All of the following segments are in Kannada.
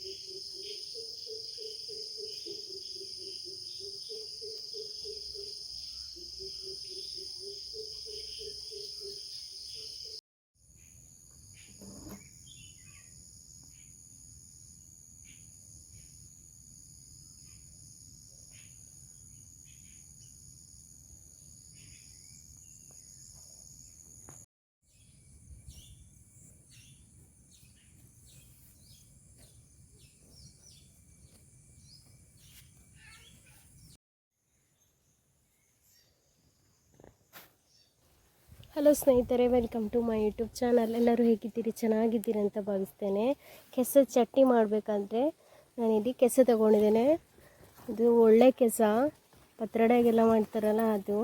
Thank you. ಹಲೋ ಸ್ನೇಹಿತರೆ, welcome to my YouTube channel. ಎಲ್ಲರೂ ಹೇಗಿದ್ದೀರಿ? ಚೆನ್ನಾಗಿದ್ದೀರಿ ಅಂತ ಭಾವಿಸ್ತೇನೆ. ಕೆಸದ ಚಟ್ನಿ ಮಾಡಬೇಕಂದ್ರೆ ನಾನಿಲ್ಲಿ ಕೆಸ ತಗೊಂಡಿದ್ದೇನೆ. ಇದು ಒಳ್ಳೆ ಕೆಸ. ಪತ್ರೊಡೆಗೆಲ್ಲ ಮಾಡ್ತಾರಲ್ಲ ಅದು.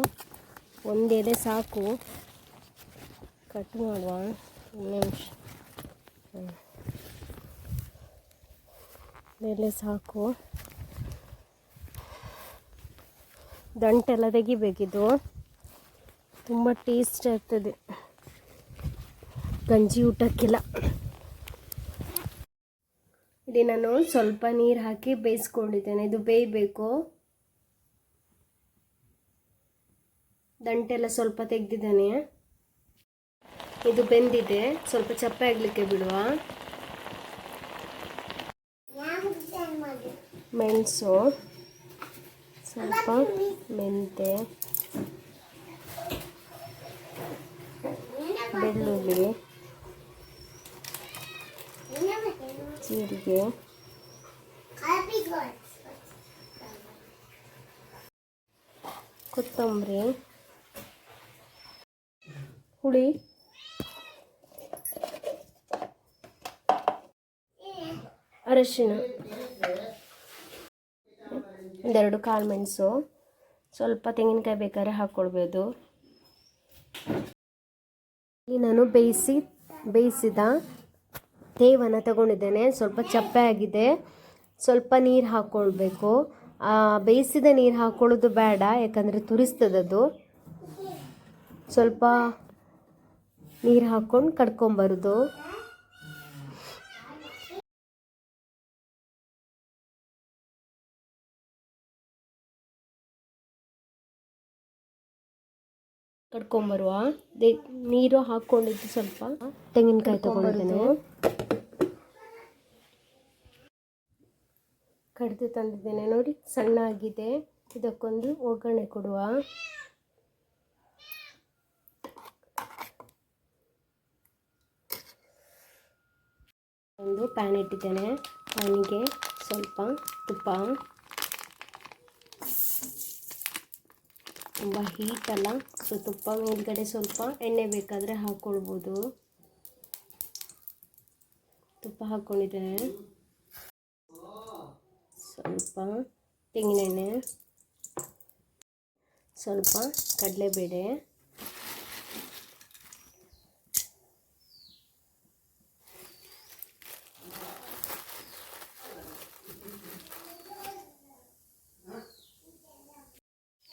ಒಂದು ಎಲೆ ಸಾಕು. ಕಟ್ ಮಾಡುವ. ಒಂದು ನಿಮಿಷ. ಎಲೆ ಸಾಕು. ದಂಟೆಲ್ಲ ತೆಗಿಬೇಕಿದು. ತುಂಬ ಟೇಸ್ಟ್ ಆಗ್ತದೆ. ಗಂಜಿ ಊಟಕ್ಕೆಲ್ಲ. ಇಲ್ಲಿ ನಾನು ಸ್ವಲ್ಪ ನೀರು ಹಾಕಿ ಬೇಯಿಸ್ಕೊಂಡಿದ್ದೇನೆ. ಇದು ಬೇಯಬೇಕು. ದಂಟೆಲ್ಲ ಸ್ವಲ್ಪ ತೆಗೆದಿದ್ದಾನೆ. ಇದು ಬೆಂದಿದೆ. ಸ್ವಲ್ಪ ಚಪ್ಪೆ ಆಗಲಿಕ್ಕೆ ಬಿಡುವ. ಮೆಣಸು. ಸ್ವಲ್ಪ ಮೆಂತೆ ಬೆಳ್ಳುಳ್ಳಿ ಜೀರಿಗೆ ಕೊತ್ತಂಬರಿ ಹುಳಿ ಅರಶಿನ ಒಂದೆರಡು ಕಾಳು ಮೆಣಸು. ಸ್ವಲ್ಪ ತೆಂಗಿನಕಾಯಿ ಬೇಕಾದ್ರೆ ಹಾಕ್ಕೊಳ್ಬೋದು. ಇಲ್ಲಿ ನಾನು ಬೇಯಿಸಿ, ಬೇಯಿಸಿದ ತೇವನ್ನು ತಗೊಂಡಿದ್ದೇನೆ. ಸ್ವಲ್ಪ ಚಪ್ಪೆ ಆಗಿದೆ. ಸ್ವಲ್ಪ ನೀರು ಹಾಕ್ಕೊಳ್ಬೇಕು ಬೇಯಿಸಿದ ನೀರು ಹಾಕ್ಕೊಳ್ಳೋದು ಬೇಡ, ಯಾಕಂದರೆ ತುರಿಸ್ತದದು. ಸ್ವಲ್ಪ ನೀರು ಹಾಕ್ಕೊಂಡು ಕಡ್ಕೊಂಬರೋದು. ಕಡ್ಕೊಂಬರುವ. ದೇ, ನೀರು ಹಾಕ್ಕೊಂಡಿದ್ದು ಸ್ವಲ್ಪ ತೆಂಗಿನಕಾಯಿ ತಗೊಂಡಿದ್ದೇನೆ. ಕಡಿದು ತಂದಿದ್ದೇನೆ. ನೋಡಿ ಸಣ್ಣ ಆಗಿದೆ ಇದಕ್ಕೊಂದು ಒಗ್ಗರಣೆ ಕೊಡುವ. ಒಂದು ಪ್ಯಾನ್ ಇಟ್ಟಿದ್ದೇನೆ. ಪ್ಯಾನಿಗೆ ಸ್ವಲ್ಪ ತುಪ್ಪ ತುಂಬ ಹೀಟ್ ಅಲ್ಲ. ಸೊ ತುಪ್ಪ ಮೇಲ್ಗಡೆ ಸ್ವಲ್ಪ ಎಣ್ಣೆ ಬೇಕಾದರೆ ಹಾಕ್ಕೊಳ್ಬೋದು ತುಪ್ಪ ಹಾಕ್ಕೊಂಡಿದ್ದೇನೆ ಸ್ವಲ್ಪ ತೆಂಗಿನೆಣ್ಣೆ. ಸ್ವಲ್ಪ ಕಡಲೆಬೇಳೆ.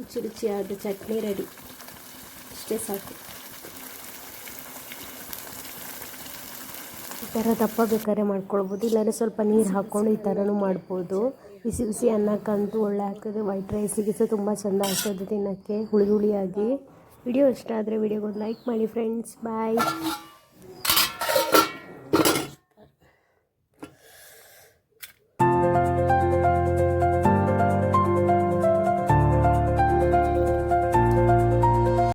ರುಚಿ ರುಚಿಯಾದ ಚಟ್ನಿ ರೆಡಿ ಅಷ್ಟೇ ಸಾಕು. ಈ ಥರ ದಪ್ಪ ಬೇಕಾದ್ರೆ ಮಾಡ್ಕೊಳ್ಬೋದು. ಇಲ್ಲಾಂದರೆ ಸ್ವಲ್ಪ ನೀರು ಹಾಕ್ಕೊಂಡು ಈ ಥರನೂ ಮಾಡ್ಬೋದು. ಬಿಸಿ ಬಿಸಿ ಅನ್ನಕ್ಕಂತೂ ಒಳ್ಳೆ ಆಗ್ತದೆ. ವೈಟ್ ರೈಸಿಗೆ ಸಹ ತುಂಬ ಚೆಂದ ಆಗ್ತದೆ ತಿನ್ನೋಕ್ಕೆ, ಹುಳಿ ಹುಳಿಯಾಗಿ. ವಿಡಿಯೋ ಇಷ್ಟ ಆದರೆ ವಿಡಿಯೋಗೊಂದು ಲೈಕ್ ಮಾಡಿ ಫ್ರೆಂಡ್ಸ್ ಬಾಯ್